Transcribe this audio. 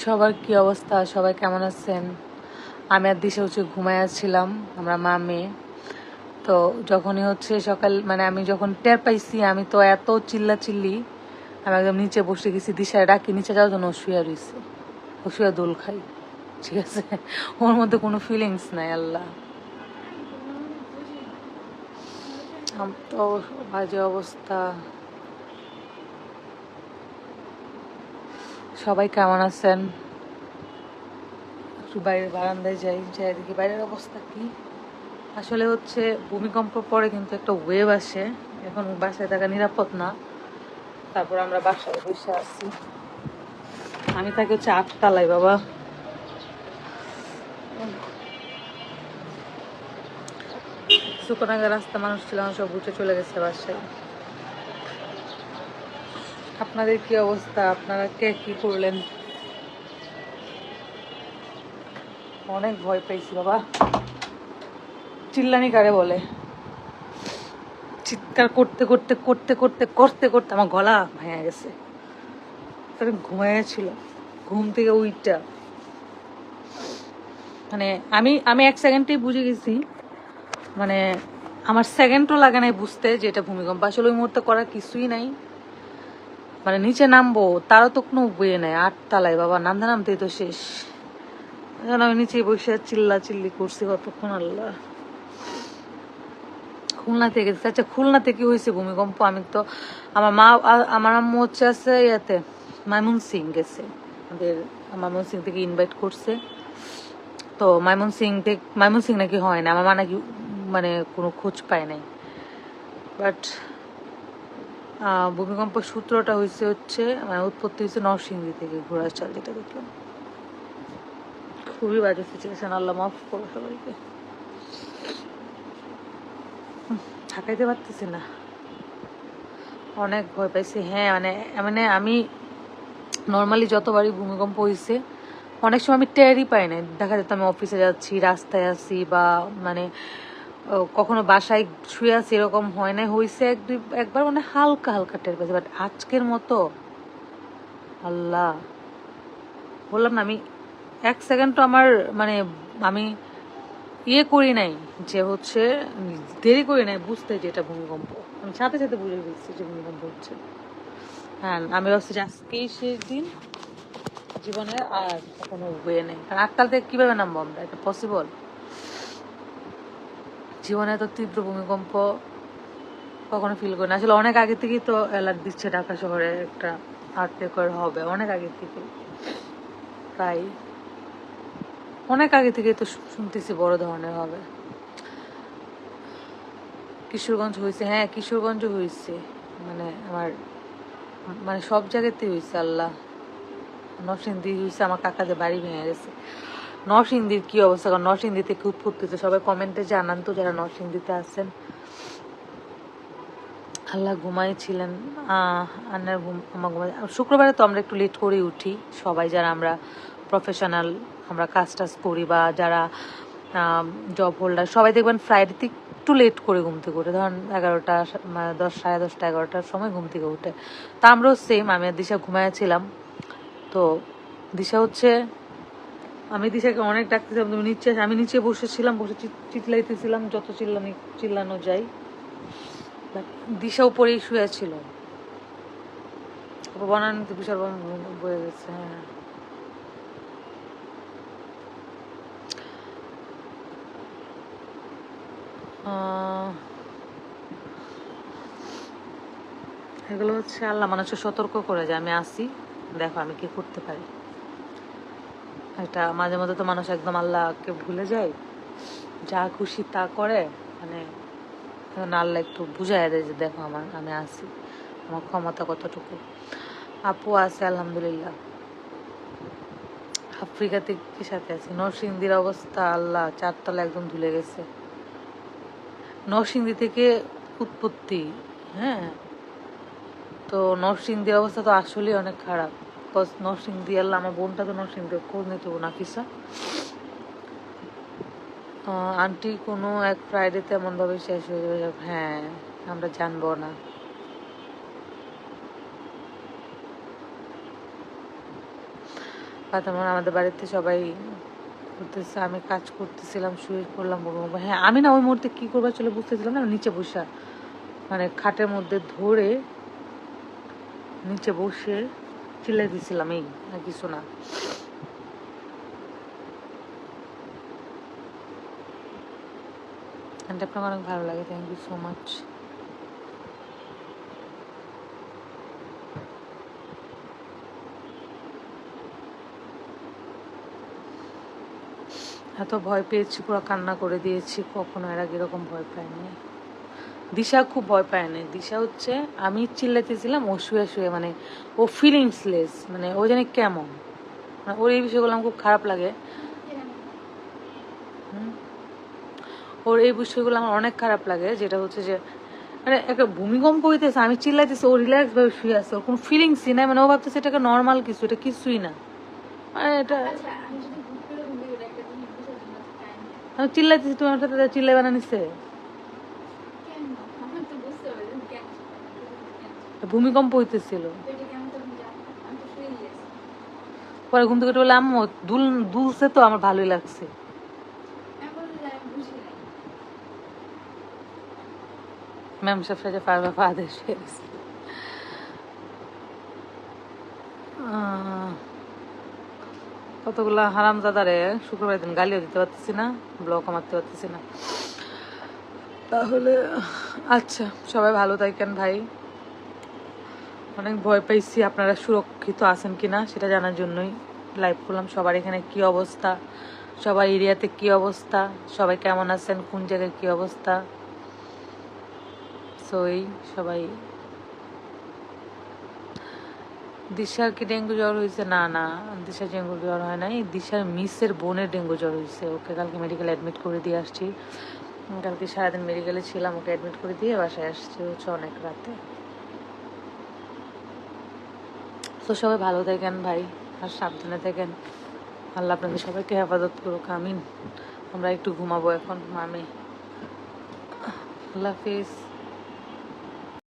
সবার কি অবস্থা? সবাই কেমন আছেন? আমি আর দিশা হচ্ছে ঘুমায় আসছিলাম আমরা মা, মেয়ে। তো যখনই হচ্ছে সকাল মানে আমি যখন টের পাইছি, আমি তো এত চিল্লা চিল্লি আমি একদম নিচে বসে গেছি দিশায় ডাকি, নিচে যাওয়ার জন্য শুয়ে রয়েছে শুয়ে দোল খাই, ঠিক আছে? ওর মধ্যে কোনো ফিলিংস নাই, আল্লাহ। তো বাজে অবস্থা। সবাই কেমন আছেন? একটু বাইরে বারান্দায় যাই যাই দেখি। বাইরের অবস্থা কি? আসলে হচ্ছে ভূমিকম্প পরে কিন্তু একটা ওয়েভ আসে। এখন বাসায় থাকা নিরাপদ না। তারপর আমরা বাসায় বসে আছি। আমি তাকে হচ্ছে আটতলায়, বাবা। সুকনাগা রাস্তা মানুষ ছিল সব উঠে চলে গেছে বাসায়। আপনাদের কি অবস্থা? আপনারা কে কি করলেন? অনেক ভয় পেয়েছি বাবা। চিল্লানি কারে বলে? চিৎকার করতে করতে করতে করতে করতে করতে আমার গলা ভেঙে গেছে। তাহলে ঘুমায় ছিল ঘুম থেকে উইটা। মানে আমি আমি এক সেকেন্ডেই বুঝে গেছি। মানে আমার সেকেন্ডও লাগে নাই বুঝতে যে এটা ভূমিকম্প। আসলে ওই মুহূর্তে করার কিছুই নাই। মানে নিচে নামবো, তারও তো কোনো বইয়ে নেই, আটতলায়, বাবা, নামতে নামতেই তো শেষ। এখন আমি নিচে বসে চিল্লা চিল্লি করছি কতক্ষণ, আল্লাহ। খুলনা থেকে আচ্ছা খুলনা থেকে হয়েছে ভূমিকম্প। আমি তো, আমার মা আমার আম্মু হচ্ছে আছে ইয়াতে মাইমুন সিং গেছে। আমাদের মাইমুন সিং থেকে ইনভাইট করছে। তো মাইমুন সিং থেকে মাইমুন সিং নাকি হয় না, আমার মা নাকি মানে কোনো খোঁজ পায় নাই। বাট ভূমিকম্প সূত্রটা হয়েছে হচ্ছে মানে উৎপত্তি হয়েছে নরসিংদী থেকে ঘোড়ার চাল যেটা দেখলাম। খুবই বাজে সিচুয়েশন আল্লাহ মাফ করো সবাইকে। থাকাইতে পারতেছি না। অনেক ভয় পাইছি হ্যাঁ মানে মানে আমি নর্মালি যতবারই ভূমিকম্প হয়েছে অনেক সময় আমি টেরই পাই না দেখা যেত আমি অফিসে যাচ্ছি, রাস্তায় আছি বা মানে কখনো বাসায় শুয়ে আছি, এরকম হয় না হয়েছে এক দুই, একবার মানে হালকা হালকা টের পাইছি বাট আজকের মতো? আল্লাহ। বললাম না, আমি এক সেকেন্ড তো আমার মানে আমি ইয়ে করি নাই যে হচ্ছে দেরি করি নাই বুঝতে যে এটা ভূমিকম্প। আমি সাথে সাথে বুঝে ফেলছি যে ভূমিকম্প হচ্ছে। হ্যাঁ আমি ভাবছি যে আজকেই শেষ দিন জীবনে আর কোনো ওয়ে নেই। কারণ আটকাল থেকে কীভাবে নামবো আমরা? এটা পসিবল জীবনে এত তীব্র ভূমিকম্প কখনো ফিল করি না। আসলে অনেক আগে থেকেই তো অ্যালার্ট দিচ্ছে ঢাকা শহরে একটা আর্থেকর হবে, অনেক আগে থেকে। প্রায় অনেক আগে থেকে তো শুনতেছি বড় ধরনের হবে। কিশোরগঞ্জ হয়েছে হ্যাঁ কিশোরগঞ্জ হয়েছে মানে আমার মানে সব জায়গাতেই হয়েছে আল্লাহ। নরসিংদী হয়েছে আমার কাকাদের বাড়ি ভেঙে গেছে। নরসিংদীর কি অবস্থা? কারণ নরসিংদী থেকে উৎপত্তি হচ্ছে সবাই কমেন্টে জানান তো যারা নরসিংদীতে আছেন। আল্লাহ ঘুমাইছিলেন। আন্নার ঘুম আমার ঘুমাই শুক্রবারে তো আমরা একটু লেট করেই উঠি। সবাই যারা আমরা প্রফেশনাল আমরা কাজ টাজ করি বা যারা জব হোল্ডার সবাই দেখবেন ফ্রাইডেতে একটু লেট করে ঘুম থেকে উঠে ধরেন এগারোটা মানে দশ, সাড়ে দশটা, এগারোটার সময় ঘুম থেকে উঠে। তা আমরাও সেম আমি আর দিশা ঘুমাইছিলাম তো দিশা হচ্ছে আমি দিশাকে অনেক ডাকতেছিলাম, তুমি নিচে। আমি নিচে বসেছিলাম বসে চিৎলাইতেছিলাম যত চিল্লানি চিল্লানো But দিশা উপরেই শুয়ে ছিল। বনানিতে বিশাল বয়ে গেছে হ্যাঁ। এগুলো হচ্ছে আল্লাহ মানুষকে সতর্ক করে যে আমি আসি, দেখো আমি কি করতে পারি। এটা মাঝে মধ্যে তো মানুষ একদম আল্লাহকে ভুলে যায়, যা খুশি তা করে মানে আল্লাহ একটু বুঝাই দেয় যে দেখো আমার, আমি আছি, আমার ক্ষমতা কতটুকু। আপু আছে, আলহামদুলিল্লাহ। আফ্রিকাতে কি সাথে আছে। নরসিংদীর অবস্থা, আল্লাহ, চারতলা একদম ধুলে গেছে। নরসিংদী থেকে উৎপত্তি হ্যাঁ? তো নরসিংদীর অবস্থা তো আসলেই অনেক খারাপ। বিকজ নরসিংদী আমার বোনটা তো খোঁজ নিতে নাফিসা আন্টি কোনো এক ফ্রাইডেতে এমন ভাবে শেষ হয়ে যাবে হ্যাঁ আমরা জানব না তেমন আমাদের বাড়িতে সবাই করতেছে আমি কাজ করতেছিলাম শুয়ে পড়লাম বমি। হ্যাঁ আমি না ওই মুহূর্তে কি করব চলে বুঝতেছিলাম না নিচে বসা মানে খাটের মধ্যে ধরে নিচে বসে চিল্লাই দিছিলাম এই কিছু না গানটা আপনাকে অনেক ভালো লাগে থ্যাংক ইউ সো মাচ এত ভয় পেয়েছি, পুরো কান্না করে দিয়েছি, কখনো এর আগে এরকম ভয় পাইনি। দিশা খুব ভয় পায় না। দিশা হচ্ছে আমি চিল্লাতেছিলাম ও শুয়ে শুয়ে মানে ও ফিলিংসলেস মানে ও জানি কেমন। মানে ওর এই বিষয়গুলো আমার খুব খারাপ লাগে। ওর এই বিষয়গুলো আমার অনেক খারাপ লাগে যেটা হচ্ছে যে মানে একটা ভূমিকম্প হইতেছে আমি চিল্লাইতেছি ও রিল্যাক্স ভাবে শুয়ে আছে ওর কোনো ফিলিংসই নাই মানে ও ভাবতেছে এটা একটা নর্মাল কিছু এটা কিছুই না। মানে এটা আচ্ছা আমি চিল্লাইতেছি তুমি আমার সাথে চিল্লাই বানানিছে আমার তো বুঝতে হবে যে কেন কেন ভূমিকম্প হইতেছিল। পরে ঘুম থেকে বললাম দুল, দুলছে তো, আমার ভালোই লাগছে। ম্যাম সব সাথে পারবা ফাদের শুয়ে গেছে। কতগুলা হারাম দাদারে শুক্রবার দিন গালিও দিতে পারতেছি না ব্লকও মারতে পারতেছি না। তাহলে আচ্ছা সবাই ভালো থাকেন ভাই। অনেক ভয় পাইছি আপনারা সুরক্ষিত আছেন কিনা সেটা জানার জন্যই লাইভ করলাম। সবার এখানে কি অবস্থা? সবার এরিয়াতে কি অবস্থা? সবাই কেমন আছেন? কোন জায়গায় কি অবস্থা? সো এই সবাই। দিশার কি ডেঙ্গু জ্বর হয়েছে? না না, দিশার ডেঙ্গু জ্বর হয় নাই। দিশার মিসের বোনের ডেঙ্গু জ্বর হয়েছে। ওকে কালকে মেডিকেল অ্যাডমিট করে দিয়ে আসছি। কালকে সারাদিন মেডিকেলে ছিলাম, ওকে অ্যাডমিট করে দিয়ে বাসায় আসছি। হচ্ছে অনেক রাতে। তো সবাই ভালো থাকেন ভাই, আর সাবধানে থাকেন। আল্লাহ আপনাদের সবাইকে হেফাজত করুক, আমিন। আমরা একটু ঘুমাবো এখন, মামি। আল্লাহ হাফিজ।